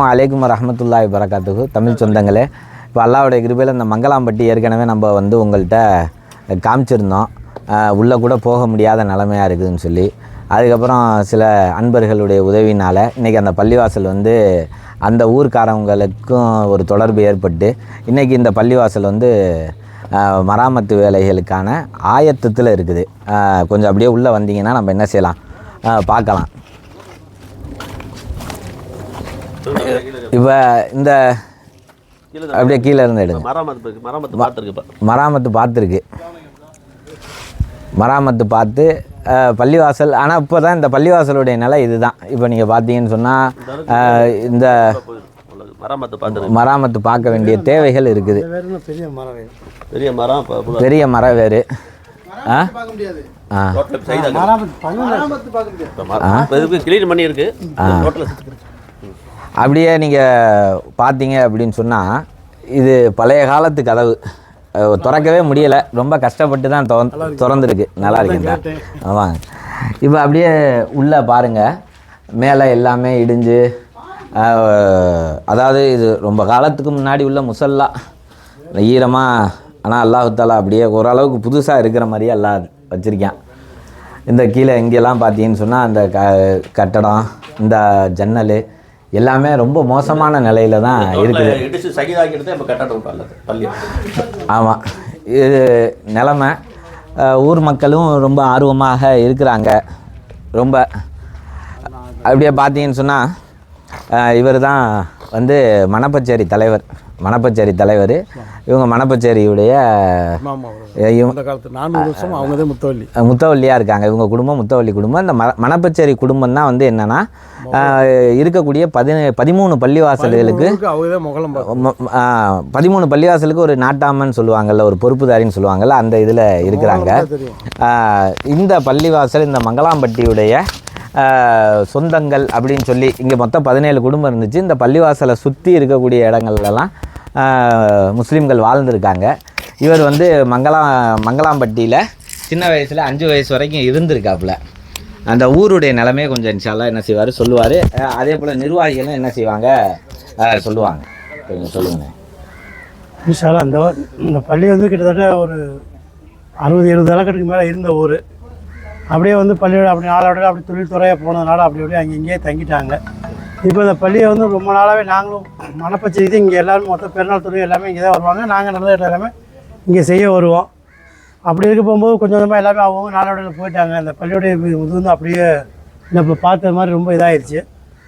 அஸ்லாம் அலைக்கும் வரஹமத்துல்லாஹி வரகாத்துக்கு தமிழ் சொந்தங்களே இப்போ அல்லாவுடைய கிருபையில் இந்த மங்களாம்பட்டி ஏற்கனவே நம்ம வந்து உங்கள்கிட்ட காமிச்சிருந்தோம். உள்ளே கூட போக முடியாத நிலமையாக இருக்குதுன்னு சொல்லி. அதுக்கப்புறம் சில அன்பர்களுடைய உதவினால் இன்றைக்கி அந்த பள்ளிவாசல் வந்து அந்த ஊர்க்காரவங்களுக்கும் ஒரு தொடர்பு ஏற்பட்டு இன்றைக்கி இந்த பள்ளிவாசல் வந்து மராமத்து வேலைகளுக்கான ஆயத்தத்தில் இருக்குது. கொஞ்சம் அப்படியே உள்ளே வந்தீங்கன்னா நம்ம என்ன செய்யலாம்? பார்க்கலாம். இப்போ இந்த அப்படியே கீழே இருந்து எடுங்க. மராமத்து பார்த்துருக்கு இப்போ. மராமத்து பார்த்துருக்கு. மராமத்து பார்த்து பள்ளிவாசல் ஆனால் இப்போ தான் இந்த பள்ளிவாசலுடைய நிலை இதுதான். இப்போ நீங்கள் பார்த்தீங்கன்னு சொன்னால் இந்த மராமத்து பார்க்க வேண்டிய தேவைகள் இருக்குது. பெரிய மரம் பெரிய மரம் வேறு. ஆ? கிளீன் பண்ணியிருக்கு. அப்படியே நீங்கள் பார்த்தீங்க அப்படின்னு சொன்னால் இது பழைய காலத்து கதவு. திறக்கவே முடியலை. ரொம்ப கஷ்டப்பட்டு தான் திறந்து திறந்துருக்கு. நல்லா இருக்குங்களா ஆமாங்க. இப்போ அப்படியே உள்ளே பாருங்கள் மேலே எல்லாமே இடிஞ்சு அதாவது இது ரொம்ப காலத்துக்கு முன்னாடி உள்ள முசல்லா. ஈரமாக ஆனால் அல்லாஹுத்தாலா அப்படியே ஓரளவுக்கு புதுசாக இருக்கிற மாதிரியே எல்லாம் வச்சுருக்கேன். இந்த கீழே இங்கெல்லாம் பார்த்தீங்கன்னு சொன்னால் அந்த க கட்டடம் இந்த ஜன்னல் எல்லாமே ரொம்ப மோசமான நிலையில தான் இருக்குது. ஆமாம் இது நிலமை. ஊர் மக்களும் ரொம்ப ஆர்வமாக இருக்கிறாங்க. ரொம்ப. அப்படியே பார்த்தீங்கன்னு சொன்னால் இவர் தான் வந்து மணப்பச்சேரி தலைவர். மணப்பச்சேரி தலைவர். இவங்க மணப்பச்சேரியுடைய முத்தவள்ளி முத்தவள்ளியாக இருக்காங்க. இவங்க குடும்பம் முத்தவள்ளி குடும்பம். இந்த ம மணப்பச்சேரி குடும்பம் தான் வந்து என்னென்னா இருக்கக்கூடிய பதி பதிமூணு பள்ளிவாசல்களுக்கு பதிமூணு பள்ளிவாசலுக்கு ஒரு நாட்டாமன்னு சொல்லுவாங்கல்ல ஒரு பொறுப்புதாரின்னு சொல்லுவாங்கல்ல அந்த இதில் இருக்கிறாங்க. இந்த பள்ளிவாசல் இந்த மங்களாம்பட்டியுடைய சொந்தங்கள் அப்படின்னு சொல்லி இங்கே மொத்தம் பதினேழு குடும்பம் இருந்துச்சு. இந்த பள்ளிவாசலை சுற்றி இருக்கக்கூடிய இடங்கள்லாம் முஸ்லீம்கள் வாழ்ந்திருக்காங்க. இவர் வந்து மங்களா மங்களாம்பட்டியில் சின்ன வயசில் அஞ்சு வயசு வரைக்கும் இருந்திருக்காப்புல. அந்த ஊருடைய நிலமே கொஞ்சம் இன்ஷால்லா என்ன செய்வார் சொல்லுவார். அதே போல் நிர்வாகிகளும் என்ன செய்வாங்க? சொல்லுவாங்க. கொஞ்சம் சொல்லுங்கள் விஷாலா அந்த இந்த பள்ளி வந்து கிட்டத்தட்ட ஒரு அறுபது எழுபது இலக்கத்துக்கு மேலே இருந்த ஊர். அப்படியே வந்து பள்ளியோட அப்படி நாளோட அப்படி தொழில்துறையாக போனதுனால அப்படி அப்படியே அங்கே இங்கேயே தங்கிட்டாங்க. இப்போ இந்த பள்ளியை வந்து ரொம்ப நாளாகவே நாங்களும் மனப்பச்சரித்து இங்கே எல்லோரும் மொத்தம் பெருநாள் துறை எல்லாமே இங்கே தான் வருவாங்க. நாங்கள் நல்ல எல்லாமே இங்கே செய்ய வருவோம். அப்படி இருக்க போகும்போது கொஞ்சம் கொஞ்சமாக எல்லாமே அவங்க நாளோடையில் போயிட்டாங்க. அந்த பள்ளியோடைய இது வந்து அப்படியே நம்ம பார்த்த மாதிரி ரொம்ப இதாகிடுச்சு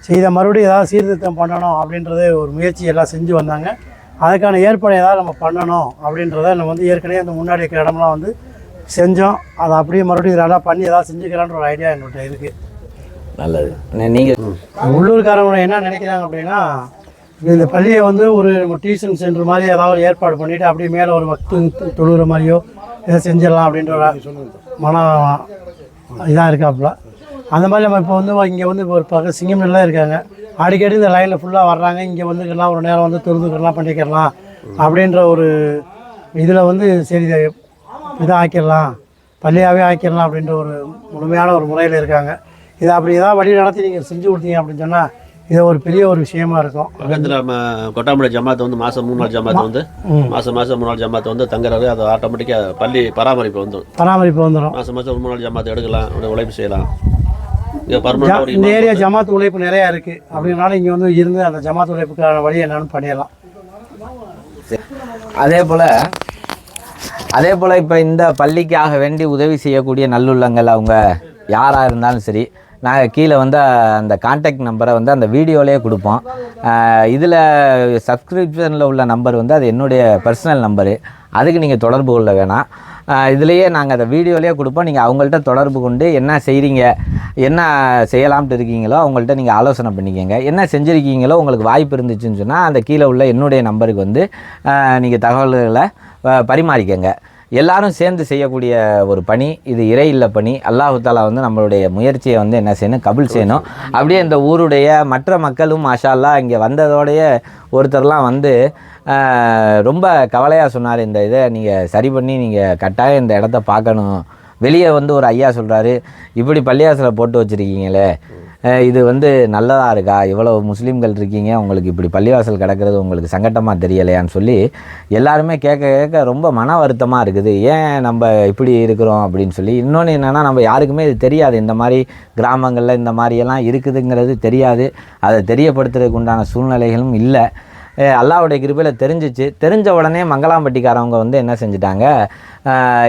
செய்த மறுபடியும் ஏதாவது சீர்திருத்தம் பண்ணணும் அப்படின்றத ஒரு முயற்சி எல்லாம் செஞ்சு வந்தாங்க. அதுக்கான ஏற்பாடு ஏதாவது நம்ம பண்ணணும் அப்படின்றத நம்ம வந்து ஏற்கனவே அந்த முன்னாடி இருக்கிற இடம்லாம் வந்து செஞ்சோம். அதை அப்படியே மறுபடியும் நல்லா பண்ணி ஏதாவது செஞ்சுக்கலான்ற ஒரு ஐடியா எங்கள்கிட்ட இருக்குது நல்லது. நீங்கள் உள்ளூர்காரங்க என்ன நினைக்கிறாங்க அப்படின்னா இந்த பள்ளியை வந்து ஒரு டியூஷன் சென்டர் மாதிரி ஏதாவது ஏற்பாடு பண்ணிவிட்டு அப்படியே மேலே ஒரு வக்து தொழுகிற மாதிரியோ ஏதோ செஞ்சிடலாம் அப்படின்ற ஒரு மனம் இதாக இருக்காப்புல. அந்த மாதிரி நம்ம இப்போ வந்து இங்கே வந்து ஒரு பக்கம் சிங்கம்லாம் இருக்காங்க. அடிக்கடி இந்த லைனில் ஃபுல்லாக வர்றாங்க. இங்கே வந்துக்கலாம் ஒரு நேரம் வந்து தொழுதுக்கலாம் பண்ணிக்கலாம் அப்படின்ற ஒரு இதில் வந்து சரி இதை ஆக்கிடலாம் பள்ளியாகவே ஆக்கிடலாம் அப்படின்ற ஒரு முழுமையான ஒரு முறையில் இருக்காங்க. இதை அப்படி ஏதாவது வழி நடத்தி நீங்கள் செஞ்சு கொடுத்தீங்க அப்படின்னு சொன்னால் இது ஒரு பெரிய ஒரு விஷயமா இருக்கும். பக்கத்தில் நம்ம கொட்டாம்பளை ஜமாத்து வந்து மாதம் மூணு நாள் ஜமாத்து வந்து மாதம் மாதம் மூணு நாள் ஜமாத்து வந்து தங்குறாரு அது ஆட்டோமேட்டிக்காக பள்ளி பராமரிப்பு வந்துடும் பராமரிப்பு வந்துடும் மாதம் மாதம் மூணு நாள் ஜமாத்து எடுக்கலாம் உழைப்பு செய்யலாம். இந்த ஏரியா ஜமாத் உழைப்பு நிறையா இருக்குது அப்படின்னால இங்கே வந்து இருந்து அந்த ஜமாத் உழைப்புக்கான வழி என்னன்னு பண்ணிடலாம். அதே போல் அதே போல் இப்போ இந்த பள்ளிக்காக வேண்டி உதவி செய்யக்கூடிய நல்லுள்ளங்கள் அவங்க யாராக இருந்தாலும் சரி நாங்கள் கீழே வந்து அந்த காண்டாக்ட் நம்பரை வந்து அந்த வீடியோலேயே கொடுப்போம். இதில் சப்ஸ்கிரிப்ஷனில் உள்ள நம்பர் வந்து அது என்னுடைய பர்சனல் நம்பரு அதுக்கு நீங்கள் தொடர்பு கொள்ள வேணாம். இதுலேயே நாங்கள் அந்த வீடியோலேயே கொடுப்போம். நீங்கள் அவங்கள்ட்ட தொடர்பு கொண்டு என்ன செய்கிறீங்க என்ன செய்யலாம்ட்டு இருக்கீங்களோ அவங்கள்ட்ட நீங்கள் ஆலோசனை பண்ணிக்கோங்க. என்ன செஞ்சுருக்கீங்களோ உங்களுக்கு வாய்ப்பு இருந்துச்சுன்னு சொன்னால் அந்த கீழே உள்ள என்னுடைய நம்பருக்கு வந்து நீங்கள் தகவல்களை பரிமாறிக்கங்க. எல்லாரும் சேர்ந்து செய்யக்கூடிய ஒரு பணி இது இறை இல்லை பணி. அல்லாஹு தாலா வந்து நம்மளுடைய முயற்சியை வந்து என்ன செய்யணும்? கபுல் செய்யணும். அப்படியே இந்த ஊருடைய மற்ற மக்களும் மாஷால்லா இங்கே வந்ததோடைய ஒருத்தர்லாம் வந்து ரொம்ப கவலையாக சொன்னார் இந்த இதை நீங்கள் சரி பண்ணி நீங்கள் கட்டாயம் இந்த இடத்த பார்க்கணும். வெளியே வந்து ஒரு ஐயா சொல்கிறாரு இப்படி பள்ளியாசில் போட்டு வச்சுருக்கீங்களே இது வந்து நல்லதாக இருக்கா? இவ்வளோ முஸ்லீம்கள் இருக்கீங்க உங்களுக்கு இப்படி பள்ளிவாசல் கிடக்கிறது உங்களுக்கு சங்கட்டமாக தெரியலையான்னு சொல்லி எல்லாருமே கேட்க கேட்க ரொம்ப மன வருத்தமாக இருக்குது. ஏன் நம்ம இப்படி இருக்கிறோம் அப்படின்னு சொல்லி. இன்னொன்று என்னென்னா நம்ம யாருக்குமே இது தெரியாது. இந்த மாதிரி கிராமங்களில் இந்த மாதிரியெல்லாம் இருக்குதுங்கிறது தெரியாது. அதை தெரியப்படுத்துறதுக்கு உண்டான சூழ்நிலைகளும் இல்லை. அல்லாவுடைய கிருப்பையில் தெரிஞ்சிச்சு. தெரிஞ்ச உடனே மங்களாம்பட்டிக்காரவங்க வந்து என்ன செஞ்சிட்டாங்க?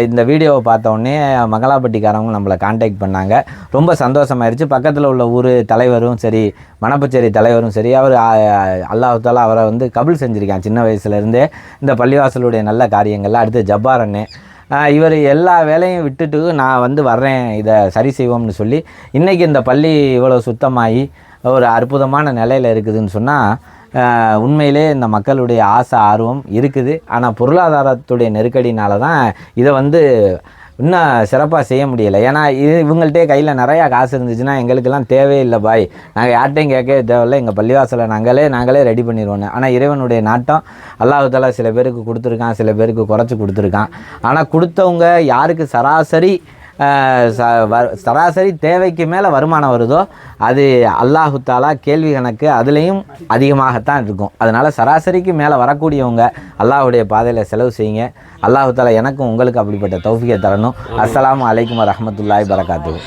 இந்த வீடியோவை பார்த்த உடனே மங்களாம்பட்டிக்காரவங்க நம்மளை காண்டாக்ட் பண்ணாங்க. ரொம்ப சந்தோஷமாயிருச்சு. பக்கத்தில் உள்ள ஊர் தலைவரும் சரி மணப்பச்சேரி தலைவரும் சரி அவர் அல்லாஹால அவரை வந்து கபுல் செஞ்சுருக்கான் சின்ன வயசுலேருந்தே இந்த பள்ளிவாசலுடைய நல்ல காரியங்கள்லாம் அடுத்து ஜப்பார் இவர் எல்லா வேலையும் விட்டுட்டு நான் வந்து வர்றேன் இதை சரி செய்வோம்னு சொல்லி. இன்றைக்கி இந்த பள்ளி இவ்வளோ சுத்தமாகி ஒரு அற்புதமான நிலையில் இருக்குதுன்னு சொன்னால் உண்மையிலே இந்த மக்களுடைய ஆசை ஆர்வம் இருக்குது. ஆனால் பொருளாதாரத்துடைய நெருக்கடினால தான் இதை வந்து இன்னும் சிறப்பாக செய்ய முடியலை. ஏன்னா இது இவங்கள்ட்டே கையில் நிறையா காசு இருந்துச்சுன்னா எங்களுக்கெல்லாம் தேவையில்லை பாய். நாங்கள் யார்ட்டையும் கேட்கவே தேவையில்லை. எங்கள் பள்ளிவாசலை நாங்களே நாங்களே ரெடி பண்ணிடுவோம் ஆனால் இறைவனுடைய நாட்டம் அல்லாஹால சில பேருக்கு கொடுத்துருக்கான் சில பேருக்கு குறைச்சி கொடுத்துருக்கான். ஆனால் கொடுத்தவங்க யாருக்கு சராசரி சராசரி தேவைக்கு மேலே வருமானம் வருதோ அது அல்லாஹு தாலா கேள்வி கணக்கு அதுலேயும் அதிகமாகத்தான் இருக்கும். அதனால் சராசரிக்கு மேலே வரக்கூடியவங்க அல்லாஹ்வுடைய பாதையில் செலவு செய்யுங்க. அல்லாஹு தாலா எனக்கும் உங்களுக்கு அப்படிப்பட்ட தௌஃபிகை தரணும். அஸ்ஸலாமு அலைக்கும் வரஹ்மத்துல்லாஹி பரகாத்துஹு